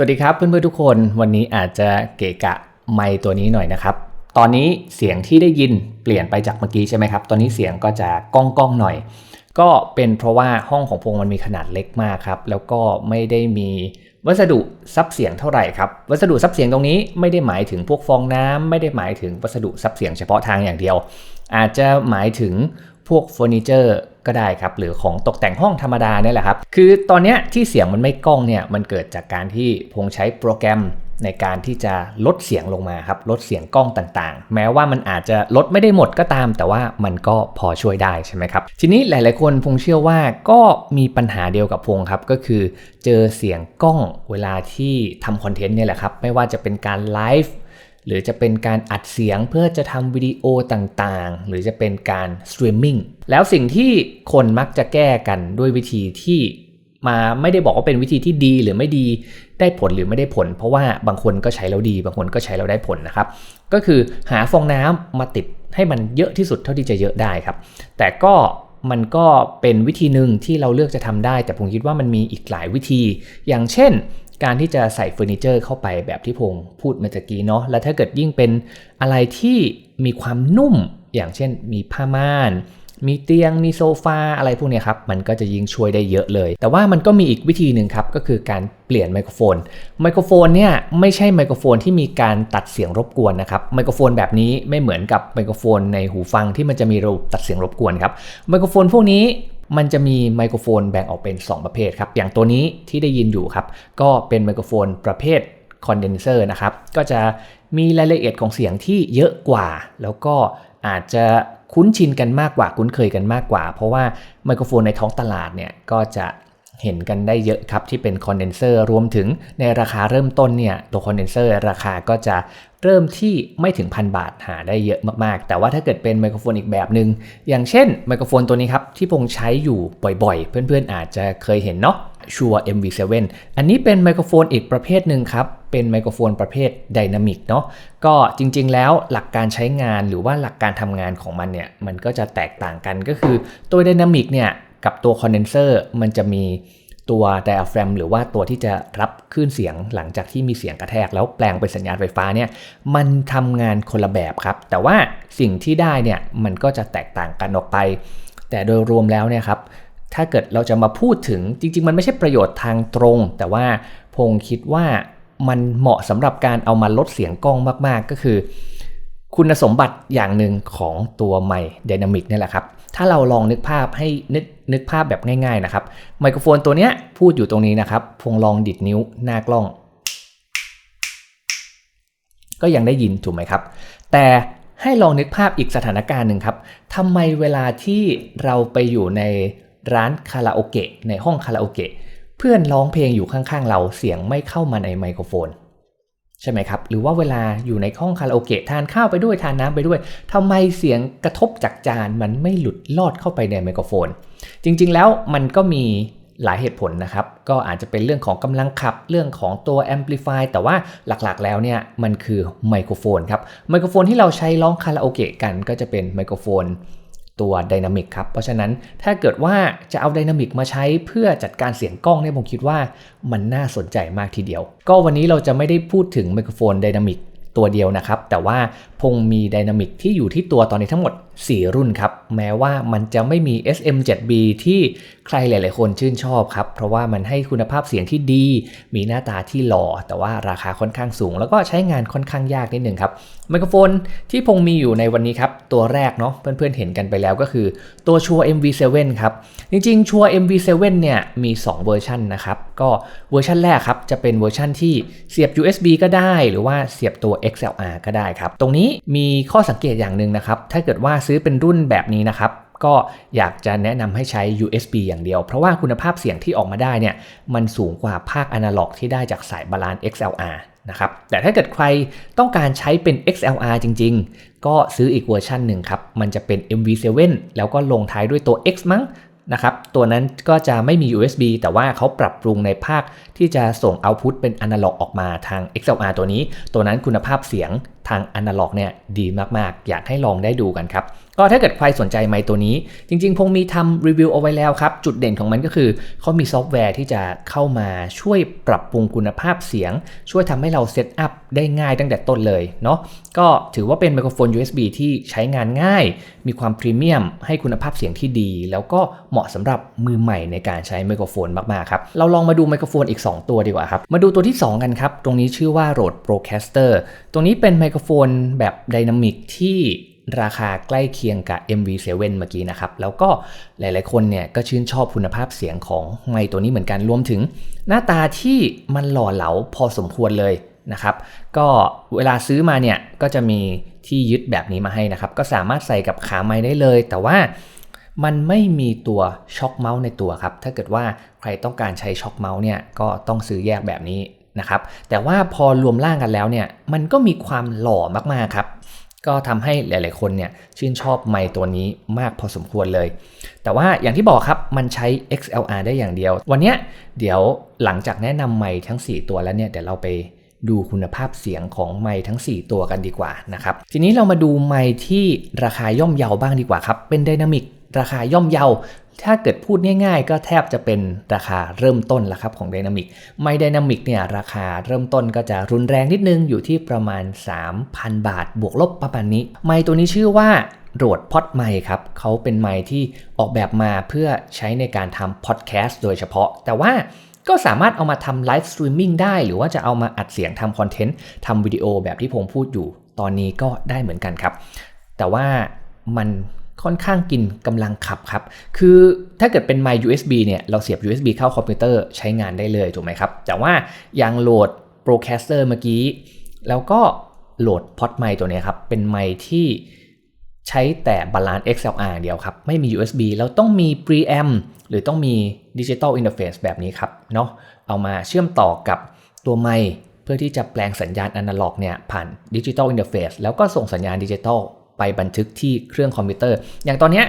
สวัสดีครับเพื่อนๆทุกคนวันนี้อาจจะเกะกะไมค์ตัวนี้หน่อยนะครับ ตอนนี้เสียงที่ได้ยินเปลี่ยนไปจากเมื่อกี้ใช่ไหมครับ ตอนนี้เสียงก็จะก้องก้องหน่อย ก็เป็นเพราะว่าห้องของพงมันมีขนาดเล็กมากครับแล้วก็ไม่ได้มีวัสดุซับเสียงเท่าไหร่ครับวัสดุซับเสียงตรงนี้ไม่ได้หมายถึงพวกฟองน้ำไม่ได้หมายถึงวัสดุซับเสียงเฉพาะทางอย่างเดียว อาจจะหมายถึง พวกเฟอร์นิเจอร์ก็ได้ครับ หรือของตกแต่งห้องธรรมดาเนี่ยแหละครับ คือตอนนี้ที่เสียงมันไม่ก้องเนี่ย มันเกิดจากการที่พงใช้โปรแกรมในการที่จะลดเสียงลงมาครับ ลดเสียงกล้องต่างๆ แม้ว่ามันอาจจะลดไม่ได้หมดก็ตาม แต่ว่ามันก็พอช่วยได้ใช่ไหมครับ ทีนี้หลายๆคนพงเชื่อว่าก็มีปัญหาเดียวกับพงครับ ก็คือเจอเสียงกล้องเวลาที่ทำคอนเทนต์เนี่ยแหละครับ ไม่ว่าจะเป็นการไลฟ์ หรือจะเป็นการอัดเสียงเพื่อจะทำวิดีโอต่างๆ หรือจะเป็นการสตรีมมิ่งแล้วสิ่งที่คนมักจะแก้กันด้วยวิธีที่มาไม่ได้บอกว่าเป็นวิธีที่ดีหรือไม่ดีได้ผลหรือไม่ได้ผล เพราะว่าบางคนก็ใช้แล้วดี บางคนก็ใช้แล้วได้ผลนะครับ ก็คือหาฟองน้ำมาติดให้มันเยอะที่สุดเท่าที่จะเยอะได้ครับ แต่ก็มันก็เป็นวิธีหนึ่งที่เราเลือกจะทำได้ แต่ผมคิดว่ามันมีอีกหลายวิธี อย่างเช่น การที่จะใส่เฟอร์นิเจอร์เข้าไปแบบที่พงพูดเมื่อกี้เนาะแล้วถ้าเกิดยิ่งเป็นอะไรที่มีความนุ่มอย่างเช่นมีผ้าม่าน มีเตียงมีโซฟาอะไรพวกนี้ครับมันก็จะยิ่งช่วยได้เยอะเลย แต่ว่ามันก็มีอีกวิธีหนึ่งครับก็คือการเปลี่ยนไมโครโฟนไมโครโฟนเนี่ยไม่ใช่ไมโครโฟนที่มีการตัดเสียงรบกวนนะครับไมโครโฟนแบบนี้ไม่เหมือนกับไมโครโฟนในหูฟังที่มันจะมีระบบตัดเสียงรบกวนครับไมโครโฟนพวกนี้ มันจะมีไมโครโฟนแบ่งออกเป็น 2 ประเภทครับ อย่างตัวนี้ที่ได้ยินอยู่ครับ ก็เป็นไมโครโฟนประเภทคอนเดนเซอร์นะครับ ก็จะมีรายละเอียดของเสียงที่เยอะกว่า แล้วก็อาจจะคุ้นชินกันมากกว่า คุ้นเคยกันมากกว่า เพราะว่าไมโครโฟนในท้องตลาดเนี่ยก็จะ เห็นกันได้เยอะครับที่เป็นคอนเดนเซอร์รวมถึงในราคาเริ่มต้นเนี่ยตัวคอนเดนเซอร์ราคาก็จะเริ่มที่ไม่ถึงพันบาทหาได้เยอะมากๆ แต่ว่าถ้าเกิดเป็นไมโครโฟนอีกแบบหนึง่งอย่างเช่นไมโครโฟนตัวนี้ครับที่พงใช้อยู่บ่อยๆ เพื่อนๆอาจจะเคยเห็นเนาะชัว MV7 อันนี้เป็นไมโครโฟนอีกประเภทหนึ่งครับ เป็นไมโครโฟนประเภทไดนามิกเนาะก็จริงๆแล้วหลักการใช้งานหรือว่าหลักการทำงานของมันเนี่ย มันก็จะแตกต่างกันก็คือตัวไดนามิกเนี่ย กับตัวคอนเดนเซอร์มันจะมีตัวไดอะแฟรมหรือว่าตัวที่จะรับคลื่นเสียงหลังจากที่มีเสียงกระแทก แล้วแปลงเป็นสัญญาณไฟฟ้าเนี่ยมันทำงานคนละแบบครับ แต่ว่าสิ่งที่ได้เนี่ยมันก็จะแตกต่างกันออกไป แต่โดยรวมแล้วเนี่ยครับถ้าเกิดเราจะมาพูดถึงจริง ๆ มันไม่ใช่ประโยชน์ทางตรง แต่ว่าพงคิดว่ามันเหมาะสำหรับการเอามาลดเสียงกล้องมากๆ ก็คือ คุณสมบัติอย่างหนึ่งของตัวไมค์ไดนามิกนี่แหละครับ ถ้าเราลองนึกภาพให้นึกนึกภาพแบบง่าย ๆนะครับ ไมโครโฟนตัวเนี้ยพูดอยู่ตรงนี้นะครับพงลองดิดนิ้วหน้ากล้อง ก็ยังได้ยินถูกไหมครับ แต่ให้ลองนึกภาพอีกสถานการณ์หนึ่งครับทำไมเวลาที่เราไปอยู่ในร้านคาราโอเกะในห้องคาราโอเกะเพื่อนร้องเพลงอยู่ข้างๆ เราเสียงไม่เข้ามาในไมโครโฟน ใช่ไหมครับ หรือว่าเวลาอยู่ในห้องคาราโอเกะทานข้าวไปด้วยทานน้ำไปด้วยทำไมเสียงกระทบจากจานมันไม่หลุดลอดเข้าไปในไมโครโฟน จริงๆ แล้วมันก็มีหลายเหตุผลนะครับ ก็อาจจะเป็นเรื่องของกำลังขับ เรื่องของตัว Amplify แต่ว่าหลักๆ แล้วเนี่ยมันคือไมโครโฟนครับ ไมโครโฟนที่เราใช้ร้องคาราโอเกะกันก็จะเป็นไมโครโฟน ตัวดินามิกครับ เพราะฉะนั้นถ้าเกิดว่าจะเอาดินามิกมาใช้เพื่อจัดการเสียงกล้องเนี่ยผมคิดว่ามันน่าสนใจมากทีเดียว ก็วันนี้เราจะไม่ได้พูดถึงไมโครโฟนดินามิกตัวเดียวนะครับ แต่ว่าพงมีไดนามิกที่อยู่ที่ตัวตอนนี้ทั้งหมด 4 รุ่นครับ แม้ว่ามันจะไม่มี SM7B ที่ใครหลาย ๆ คนชื่นชอบครับ เพราะว่ามันให้คุณภาพเสียงที่ดี มีหน้าตาที่หล่อ แต่ว่าราคาค่อนข้างสูง แล้วก็ใช้งานค่อนข้างยากนิดหนึ่งครับ ไมโครโฟนที่พงมีอยู่ในวันนี้ครับ ตัวแรกเนาะเพื่อน ๆ เห็นกันไปแล้วก็คือตัวชัว MV7 ครับ จริง ๆ ชัว MV7 เนี่ยมี 2 เวอร์ชันนะครับก็เวอร์ชันแรกครับจะเป็นเวอร์ชันที่เสียบ USB ก็ได้ หรือว่าเสียบตัว XLR ก็ได้ครับตรงนี้มีข้อสังเกตอย่างหนึ่งนะครับ ถ้าเกิดว่าซื้อเป็นรุ่นแบบนี้นะครับ ก็อยากจะแนะนำให้ใช้ USB อย่างเดียว เพราะว่าคุณภาพเสียงที่ออกมาได้เนี่ย มันสูงกว่าภาคอนาล็อกที่ได้จากสายบาลาน XLR นะครับแต่ถ้าเกิดใครต้องการใช้เป็น XLR จริง ๆ ก็ซื้ออีกเวอร์ชันหนึ่งครับ มันจะเป็น MV7 แล้วก็ลงท้ายด้วยตัว X มั้ง นะครับ ตัวนั้นก็จะไม่มี USB แต่ว่าเขาปรับปรุงในภาคที่จะส่งเอาพุตเป็นอนาล็อกออกมาทาง XLR ตัวนี้ ตัวนั้นคุณภาพเสียงทางอนาล็อกเนี่ยดีมากๆ อยากให้ลองได้ดูกันครับ ก็ถ้าเกิดใครสนใจไมค์ตัวนี้ จริงๆ พงมีทำรีวิวเอาไว้แล้วครับ จุดเด่นของมันก็คือเขามีซอฟต์แวร์ที่จะเข้ามาช่วยปรับปรุงคุณภาพเสียง ช่วยทำให้เราเซตอัพได้ง่ายตั้งแต่ต้นเลยเนาะก็ถือว่าเป็นไมโครโฟน USB ที่ใช้งานง่าย มีความพรีเมียม ให้คุณภาพเสียงที่ดี แล้วก็เหมาะสำหรับมือใหม่ในการใช้ไมโครโฟนมากๆครับเราลองมาดูไมโครโฟนอีก 2 ตัวดีกว่าครับมาดูตัวที่ 2 กันครับตรงนี้ชื่อว่า Rode Procaster ตรงนี้เป็นไมโครโฟนแบบไดนามิกที่ ราคาใกล้เคียงกับ MV7 เมื่อกี้นะครับ แล้วก็หลายๆคนเนี่ยก็ชื่นชอบคุณภาพเสียงของไมตัวนี้เหมือนกันรวมถึง หน้าตาที่มันหล่อเหลาพอสมควรเลยนะครับ ก็เวลาซื้อมาเนี่ยก็จะมีที่ยึดแบบนี้มาให้นะครับ ก็สามารถใส่กับขาไม้ได้เลย แต่ว่ามันไม่มีตัวช็อคเมาส์ในตัวครับ ถ้าเกิดว่าใครต้องการใช้ช็อคเมาส์เนี่ยก็ต้องซื้อแยกแบบนี้นะครับ แต่ว่าพอรวมร่างกันแล้วเนี่ย มันก็มีความหล่อมากๆครับ ก็ทำให้หลาย ๆ คนเนี่ยชื่นชอบไมค์ตัวนี้มากพอสมควรเลย แต่ว่าอย่างที่บอกครับมันใช้ XLR ได้อย่างเดียว วันนี้เดี๋ยวหลังจากแนะนำไมค์ทั้ง 4 ตัวแล้วเนี่ยเดี๋ยวเราไปดูคุณภาพเสียงของไมค์ทั้ง 4 ตัวกันดีกว่านะครับ ทีนี้เรามาดูไมค์ที่ราคาย่อมเยาบ้างดีกว่าครับ เป็นไดนามิกราคาย่อมเยา ถ้าเกิดพูดง่ายๆ ก็แทบจะเป็นราคาเริ่มต้นล้วครับของไดนามิกไมไดนามิกเนี่ยราคาเริ่มต้นก็จะรุนแรงนิดนึงอยู่ที่ประมาณ 3,000 บาท บวกลบประมาณนี้ ไม้ตัวนี้ชื่อว่าโรดพอดไมครับเขาเป็นไม้ที่ออกแบบมาเพื่อใช้ในการทำพอดแคสต์โดยเฉพาะ แต่ว่าก็สามารถเอามาทำไลฟ์สตรีมมิ่งได้ หรือว่าจะเอามาอัดเสียงทำคอนเทนต์ทำวิดีโอแบบที่ผมพูดอยู่ ตอนนี้ก็ได้เหมือนกันครับ แต่ว่ามัน ค่อนข้างกินกำลังขับครับ คือถ้าเกิดเป็นไมค์ USB เนี่ย เราเสียบ USB เข้าคอมพิวเตอร์ใช้งานได้เลยถูกไหมครับ แต่ว่ายังโหลด Procaster เมื่อกี้ แล้วก็โหลดพอดไมค์ตัวนี้ครับ เป็นไมค์ที่ใช้แต่บาลานซ์ XLR เดียวครับ ไม่มี USB แล้วต้องมี preamp หรือต้องมี Digital Interface แบบนี้ครับเนาะเอามาเชื่อมต่อกับตัวไมค์เพื่อที่จะแปลงสัญญาณอนาล็อกเนี่ยผ่าน Digital Interface แล้วก็ส่งสัญญาณดิจิตอล ไปบันทึกที่เครื่องคอมพิวเตอร์ อย่างตอนนี้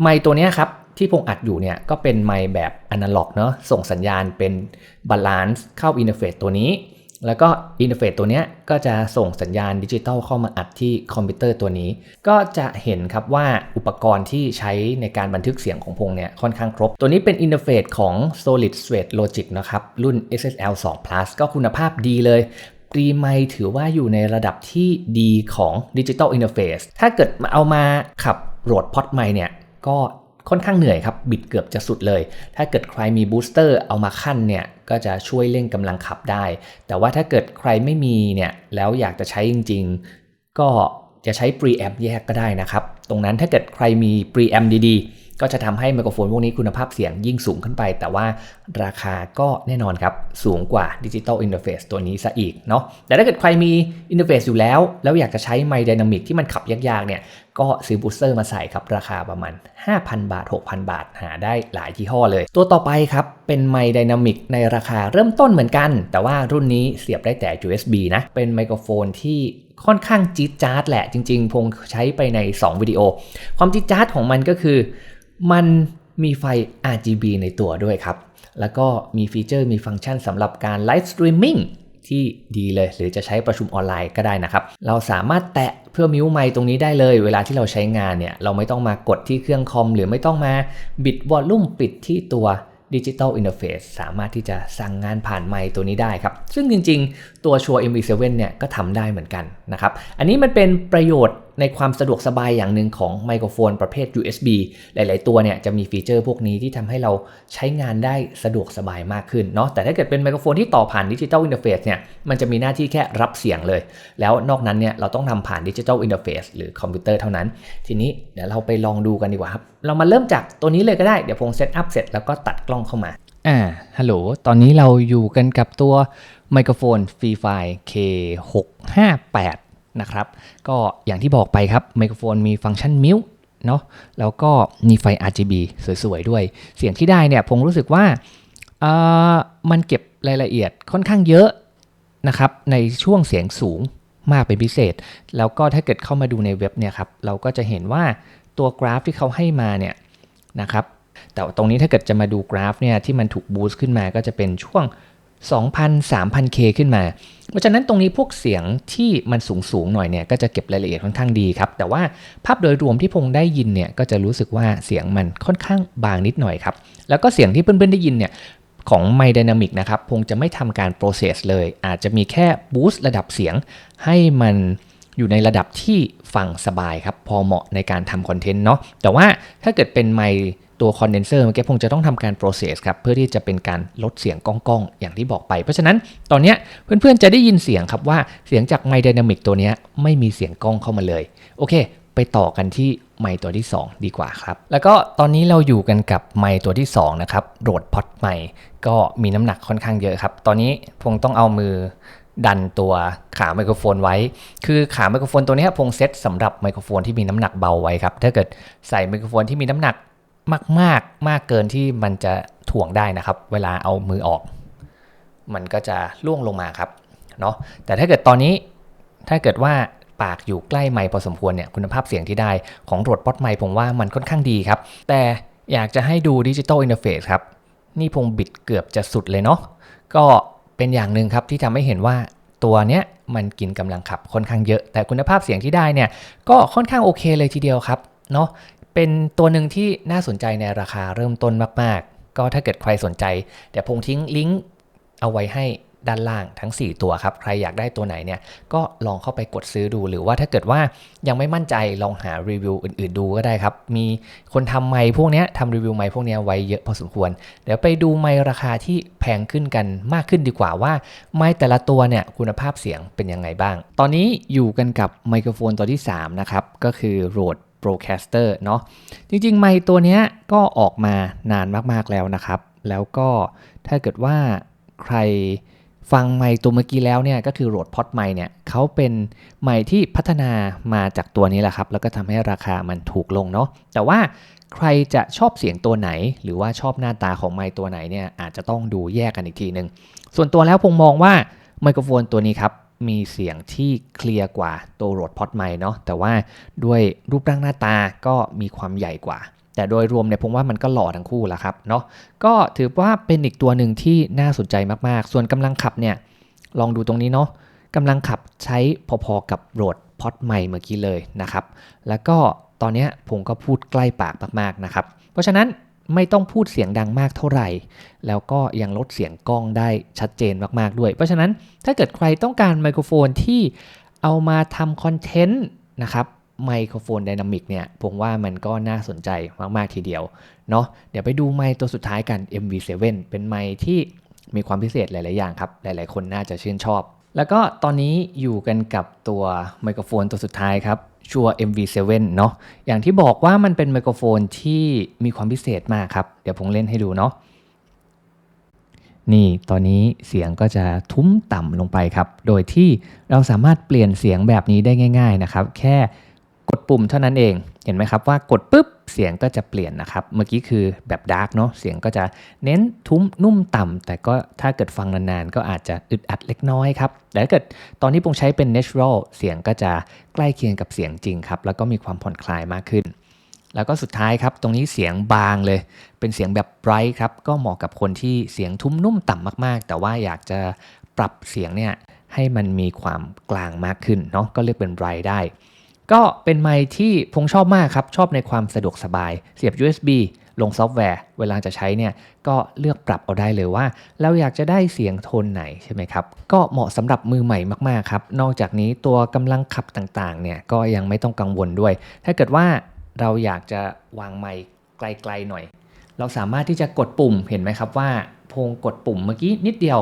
ไมค์ตัวนี้ครับที่พงอัดอยู่เนี่ยก็เป็นไมค์แบบอนาล็อกเนาะส่งสัญญาณเป็นบาลานซ์เข้าอินเทอร์เฟซตัวนี้ แล้วก็อินเทอร์เฟซตัวนี้ก็จะส่งสัญญาณดิจิตอลเข้ามาอัดที่คอมพิวเตอร์ตัวนี้ ก็จะเห็นครับว่าอุปกรณ์ที่ใช้ในการบันทึกเสียงของพงเนี่ยค่อนข้างครบ ตัวนี้เป็นอินเทอร์เฟซของ Solid State Logic นะครับรุ่น SSL 2 Plus ก็คุณภาพดีเลย รีไมถือว่าอยู่ในระดับที่ดีของดิจิตอลอินเทอร์เฟซถ้าเกิดเอามาขับโหลดพอดไมเนี่ยก็ค่อนข้างเหนื่อยครับ บิดเกือบจะสุดเลย ถ้าเกิดใครมีบูสเตอร์เอามาขั้นเนี่ยก็จะช่วยเร่งกำลังขับได้ แต่ว่าถ้าเกิดใครไม่มีเนี่ยแล้วอยากจะใช้จริง ๆ ก็จะใช้ preamp แยกก็ได้นะครับ ตรงนั้นถ้าเกิดใครมี preamp ดีๆ ก็จะทำให้ไมโครโฟนพวกนี้คุณภาพเสียงยิ่งสูงขึ้นไป แต่ว่าราคาก็แน่นอนครับสูงกว่าดิจิตอลอินเทอร์เฟซตัวนี้ซะอีกเนาะแต่ถ้าเกิดใครมีอินเทอร์เฟซอยู่แล้ว แล้วอยากจะใช้ไมค์ไดนามิกที่มันขับยากๆเนี่ยก็ซื้อบูสเตอร์มาใส่ครับราคาประมาณ 5,000 บาท 6,000 บาทหาได้หลายยี่ห้อเลย ตัวต่อไปครับ เป็นไมค์ไดนามิกในราคาเริ่มต้นเหมือนกัน แต่ว่ารุ่นนี้เสียบได้แต่ USB นะ เป็นไมโครโฟนที่ค่อนข้างจี๊ดจ๊าดแหละจริงๆ พงใช้ไปใน 2 วิดีโอ ความจี๊ดจ๊าดของมันก็คือ มันมีไฟ RGB ในตัวด้วยครับ แล้วก็มีฟีเจอร์มีฟังก์ชันสำหรับการไลฟ์สตรีมมิ่งที่ดีเลย หรือจะใช้ประชุมออนไลน์ก็ได้นะครับ เราสามารถแตะเพื่อมิวไมตรงนี้ได้เลย เวลาที่เราใช้งานเนี่ย เราไม่ต้องมากดที่เครื่องคอม หรือไม่ต้องมาบิดวอลลุ่มปิดที่ตัวดิจิตอลอินเทอร์เฟซสามารถที่จะสั่งงานผ่านไมค์ตัวนี้ได้ครับ ซึ่งจริง ตัวชัวร์ MV7 เนี่ยก็ทำได้เหมือนกันนะครับ อันนี้มันเป็นประโยชน์ในความสะดวกสบายอย่างหนึ่งของไมโครโฟนประเภท USB หลาย ๆ ตัวเนี่ยจะมีฟีเจอร์พวกนี้ที่ทำให้เราใช้งานได้สะดวกสบายมากขึ้นเนาะ แต่ถ้าเกิดเป็นไมโครโฟนที่ต่อผ่านดิจิตอลอินเทอร์เฟซเนี่ย มันจะมีหน้าที่แค่รับเสียงเลย แล้วนอกนั้นเนี่ยเราต้องนำผ่านดิจิตอลอินเทอร์เฟซหรือคอมพิวเตอร์เท่านั้น ทีนี้เดี๋ยวเราไปลองดูกันดีกว่าครับ เรามาเริ่มจากตัวนี้เลยก็ได้ เดี๋ยวพงเซตอัพเสร็จแล้วก็ตัดกล้องเข้ามา อ่า ฮัลโหล ตอนนี้เราอยู่กันกับตัวไมโครโฟนฟรีไฟ K658 นะครับ ก็อย่างที่บอกไปครับไมโครโฟนมีฟังก์ชันมิวเนาะ แล้วก็มีไฟ RGB สวยๆด้วย เสียงที่ได้เนี่ยผมรู้สึกว่ามันเก็บรายละเอียดค่อนข้างเยอะนะครับ ในช่วงเสียงสูงมากเป็นพิเศษ แล้วก็ถ้าเกิดเข้ามาดูในเว็บเนี่ยครับ เราก็จะเห็นว่าตัวกราฟที่เขาให้มาเนี่ยนะครับ แต่ตรงนี้ถ้าเกิดจะมาดูกราฟเนี่ยที่มันถูกบูสต์ขึ้นมาก็จะเป็นช่วง 2,000 3,000K ขึ้นมา เพราะฉะนั้นตรงนี้พวกเสียงที่มันสูงสูงหน่อยเนี่ยก็จะเก็บรายละเอียดค่อนข้างดีครับ แต่ว่าภาพโดยรวมที่พงได้ยินเนี่ยก็จะรู้สึกว่าเสียงมันค่อนข้างบางนิดหน่อยครับ แล้วก็เสียงที่เพื่อนๆได้ยินเนี่ยของไม d y นามิกนะครับพงจะไม่ทำการ process เลย อาจจะมีแค่ boost ระดับเสียงให้มัน อยู่ในระดับที่ฟังสบายครับ พอเหมาะในการทำคอนเทนต์เนาะแต่ว่าถ้าเกิดเป็นไมคตัวคอนเดนเซอร์เมื่อกี้พงจะต้องทำการ process ครับเพื่อที่จะเป็นการลดเสียงก้องๆ อย่างที่บอกไป เพราะฉะนั้นตอนนี้เพื่อนๆจะได้ยินเสียงครับว่าเสียงจากไม d y นามิกตัวนี้ไม่มีเสียงก้องเข้ามาเลย โอเค ไปต่อกันที่ไมค์ตัวที่ 2 ดีกว่าครับ แล้วก็ตอนนี้เราอยู่กันกับไมค์ตัวที่ 2 นะครับโรดพอดไมค์ก็มีน้ำหนักค่อนข้างเยอะครับ ตอนนี้พงต้องเอามือ ดันตัวขาไมโครโฟนไว้ คือขาไมโครโฟนตัวนี้พงเซตสำหรับไมโครโฟนที่มีน้ำหนักเบาไว้ครับ ถ้าเกิดใส่ไมโครโฟนที่มีน้ำหนักมากๆ มากเกินที่มันจะถ่วงได้นะครับ เวลาเอามือออก มันก็จะล่วงลงมาครับเนาะ แต่ถ้าเกิดตอนนี้ ถ้าเกิดว่าปากอยู่ใกล้ไมค์พอสมควรเนี่ย คุณภาพเสียงที่ได้ของโรดป๊อตไมค์ผมว่ามันค่อนข้างดีครับ แต่อยากจะให้ดูดิจิตอลอินเทอร์เฟซครับ นี่พงบิดเกือบจะสุดเลยเนาะ ก็ เป็นอย่างหนึ่งครับที่ทำให้เห็นว่าตัวเนี้ยมันกินกำลังขับค่อนข้างเยอะ แต่คุณภาพเสียงที่ได้เนี่ยก็ค่อนข้างโอเคเลยทีเดียวครับเนาะเป็นตัวหนึ่งที่น่าสนใจในราคาเริ่มต้นมาก ๆ ก็ถ้าเกิดใครสนใจ เดี๋ยวพงทิ้งลิงก์เอาไว้ให้ ด้านล่างทั้ง 4 ตัวครับใครอยากได้ตัวไหนเนี่ยก็ลองเข้าไปกดซื้อดูหรือว่าถ้าเกิดว่ายังไม่มั่นใจลองหารีวิวอื่นๆ ดูก็ได้ครับ มีคนทำไมค์พวกนี้ทำรีวิวไมค์พวกนี้ไว้เยอะพอสมควร เดี๋ยวไปดูไมค์ราคาที่แพงขึ้นกันมากขึ้นดีกว่าว่า ไมค์แต่ละตัวเนี่ยคุณภาพเสียงเป็นยังไงบ้าง ตอนนี้อยู่กันกับไมโครโฟนตัวที่ 3 นะครับ ก็คือ Rode Procaster เนาะจริงๆ ไมค์ตัวนี้ก็ออกมานานมากๆแล้วนะครับ แล้วก็ถ้าเกิดว่าใคร ฟังไมค์ตัวเมื่อกี้แล้วเนี่ยก็คือโรดพอดไมค์เนี่ยเขาเป็นไมค์ที่พัฒนามาจากตัวนี้แหละครับ แล้วก็ทำให้ราคามันถูกลงเนาะแต่ว่าใครจะชอบเสียงตัวไหน หรือว่าชอบหน้าตาของไมค์ตัวไหนเนี่ยอาจจะต้องดูแยกกันอีกทีหนึ่งส่วนตัวแล้วผมมองว่าไมโครโฟนตัวนี้ครับมีเสียงที่เคลียร์กว่าตัวโรดพอดไมค์เนาะแต่ว่าด้วยรูปร่างหน้าตาก็มีความใหญ่กว่า แต่โดยรวมเนี่ยผมว่ามันก็หล่อทั้งคู่ละครับเนาะก็ถือว่าเป็นอีกตัวหนึ่งที่น่าสนใจมากๆ ส่วนกำลังขับเนี่ยลองดูตรงนี้เนาะกำลังขับใช้พอๆกับโรดพอดใหม่เมื่อกี้เลยนะครับ แล้วก็ตอนนี้ผมก็พูดใกล้ปากมากๆนะครับ เพราะฉะนั้นไม่ต้องพูดเสียงดังมากเท่าไหร่ แล้วก็ยังลดเสียงกล้องได้ชัดเจนมากๆด้วย เพราะฉะนั้นถ้าเกิดใครต้องการไมโครโฟนที่เอามาทำคอนเทนต์นะครับ ไมโครโฟนไดนามิกเนี่ยผมว่ามันก็น่าสนใจมาก ๆ ทีเดียวเนาะเดี๋ยวไปดูไมค์ตัวสุดท้ายกัน MV7 เป็นไมค์ที่มีความพิเศษหลาย ๆ อย่างครับ หลาย ๆ คนน่าจะชื่นชอบ แล้วก็ตอนนี้อยู่กันกับตัวไมโครโฟนตัวสุดท้ายครับชัว MV7 เนาะอย่างที่บอกว่ามันเป็นไมโครโฟนที่มีความพิเศษมากครับ เดี๋ยวผมเล่นให้ดูเนาะนี่ ตอนนี้เสียงก็จะทุ้มต่ำลงไปครับ โดยที่เราสามารถเปลี่ยนเสียงแบบนี้ได้ง่าย ๆ นะครับ แค่ กดปุ่มเท่านั้นเอง เห็นไหมครับว่ากดปุ๊บเสียงก็จะเปลี่ยนนะครับ เมื่อกี้คือแบบดาร์กเนาะ เสียงก็จะเน้นทุ้มนุ่มต่ำแต่ก็ถ้าเกิดฟังนานๆ ก็อาจจะอึดอัดเล็กน้อยครับ แต่ถ้าเกิดตอนที่ผมใช้เป็น natural เสียงก็จะใกล้เคียงกับเสียงจริงครับ แล้วก็มีความผ่อนคลายมากขึ้น แล้วก็สุดท้ายครับ ตรงนี้เสียงบางเลย เป็นเสียงแบบไบรท์ครับ ก็เหมาะกับคนที่เสียงทุ้มนุ่มต่ำมากๆ แต่ว่าอยากจะปรับเสียงเนี่ยให้มันมีความกลางมากขึ้นเนาะ ก็เรียกเป็นไบรท์ได้ ก็เป็นไมค์ที่พงชอบมากครับ ชอบในความสะดวกสบาย เสียบ USB ลงซอฟต์แวร์ เวลาจะใช้เนี่ยก็เลือกปรับเอาได้เลยว่า เราอยากจะได้เสียงโทนไหนใช่ไหมครับ ก็เหมาะสำหรับมือใหม่มาก ๆ ครับ นอกจากนี้ตัวกำลังขับต่างๆเนี่ยก็ยังไม่ต้องกังวลด้วย ถ้าเกิดว่าเราอยากจะวางไมค์ไกล ๆ หน่อย เราสามารถที่จะกดปุ่มเห็นไหมครับว่าพงกดปุ่มเมื่อกี้นิดเดียว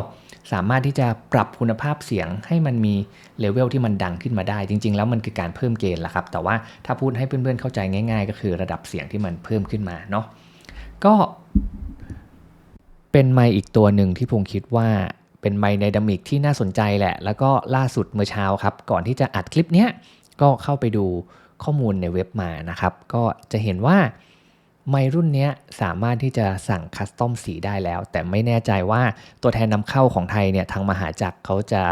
สามารถที่จะปรับคุณภาพเสียงให้มันมีเลเวลที่มันดังขึ้นมาได้ จริง ๆ แล้วมันคือการเพิ่มเกณฑ์แหละครับ แต่ว่าถ้าพูดให้เพื่อนๆเข้าใจง่าย ๆ ก็คือระดับเสียงที่มันเพิ่มขึ้นมาเนาะก็เป็นไมค์อีกตัวหนึ่งที่ผมคิดว่าเป็นไมค์ไดนามิกที่น่าสนใจแหละ แล้วก็ล่าสุดเมื่อเช้าครับ ก่อนที่จะอัดคลิปเนี้ยก็เข้าไปดูข้อมูลในเว็บมานะครับ ก็จะเห็นว่า ไมรุ่นนี้สามารถที่จะสั่งคัสตอมสีได้แล้ว แต่ไม่แน่ใจว่าตัวแทนนำเข้าของไทยเนี่ยทางมหาจักรเขาจะ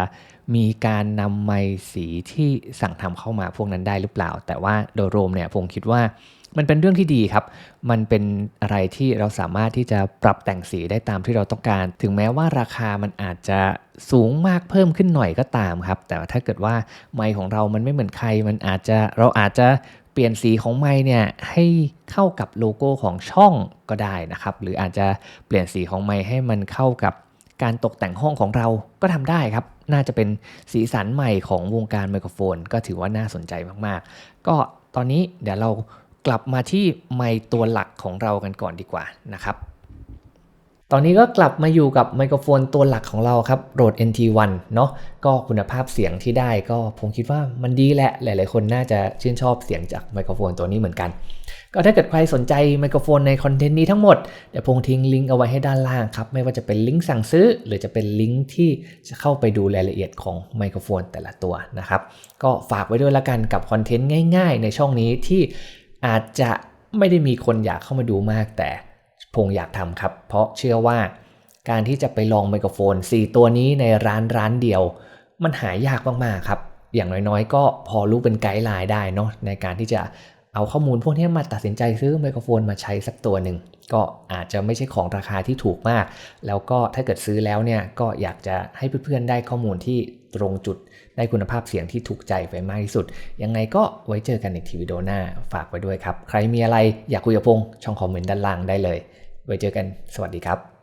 มีการนำไมสีที่สั่งทำเข้ามาพวกนั้นได้หรือเปล่า แต่ว่าโดยรวมเนี่ยผมคิดว่ามันเป็นเรื่องที่ดีครับ มันเป็นอะไรที่เราสามารถที่จะปรับแต่งสีได้ตามที่เราต้องการ ถึงแม้ว่าราคามันอาจจะสูงมากเพิ่มขึ้นหน่อยก็ตามครับ แต่ถ้าเกิดว่าไมค์ของเรามันไม่เหมือนใคร มันอาจจะเราอาจจะ ปลี่ยนสีของไม้เนี่ยให้เข้ากับโลโก้ของช่องก็ได้นะครับ หรืออาจจะเปลี่ยนสีของไม้ให้มันเข้ากับการตกแต่งห้องของเราก็ทำได้ครับ น่าจะเป็นสีสันใหม่ของวงการไมโครโฟน ก็ถือว่าน่าสนใจมากๆ ก็ตอนนี้เดี๋ยวเรากลับมาที่ไม้ตัวหลักของเรากันก่อนดีกว่านะครับ ตอนนี้ก็กลับมาอยู่กับไมโครโฟนตัวหลักของเราครับ Rode NT1 เนาะก็คุณภาพเสียงที่ได้ก็ผมคิดว่ามันดีแหละ หลาย ๆ คนน่าจะชื่นชอบเสียงจากไมโครโฟนตัวนี้เหมือนกัน ก็ถ้าเกิดใครสนใจไมโครโฟนในคอนเทนต์นี้ทั้งหมด เดี๋ยวพงทิ้งลิงก์เอาไว้ให้ด้านล่างครับ ไม่ว่าจะเป็นลิงก์สั่งซื้อ หรือจะเป็นลิงก์ที่จะเข้าไปดูรายละเอียดของไมโครโฟนแต่ละตัวนะครับก็ฝากไว้ด้วยละกันกับคอนเทนต์ง่าย ๆ ในช่องนี้ที่อาจจะไม่ได้มีคนอยากเข้ามาดูมากแต่ พงอยากทำครับ เพราะเชื่อว่าการที่จะไปลองไมโครโฟน 4 ตัวนี้ในร้านร้านเดียว มันหายากมากๆครับ อย่างน้อยๆ ก็พอรู้เป็นไกด์ไลน์ได้เนาะในการที่จะเอาข้อมูลพวกนี้มาตัดสินใจซื้อไมโครโฟนมาใช้สักตัวหนึ่ง ก็อาจจะไม่ใช่ของราคาที่ถูกมาก แล้วก็ถ้าเกิดซื้อแล้วเนี่ยก็อยากจะให้เพื่อนๆได้ข้อมูลที่ตรงจุดได้คุณภาพเสียงที่ถูกใจไปมากที่สุด ยังไงก็ไว้เจอกันในทีวิดีโอหน้าฝากไว้ด้วยครับ ใครมีอะไรอยากคุยกับพงช่องคอมเมนต์ด้านล่างได้เลย ไว้เจอกันสวัสดีครับ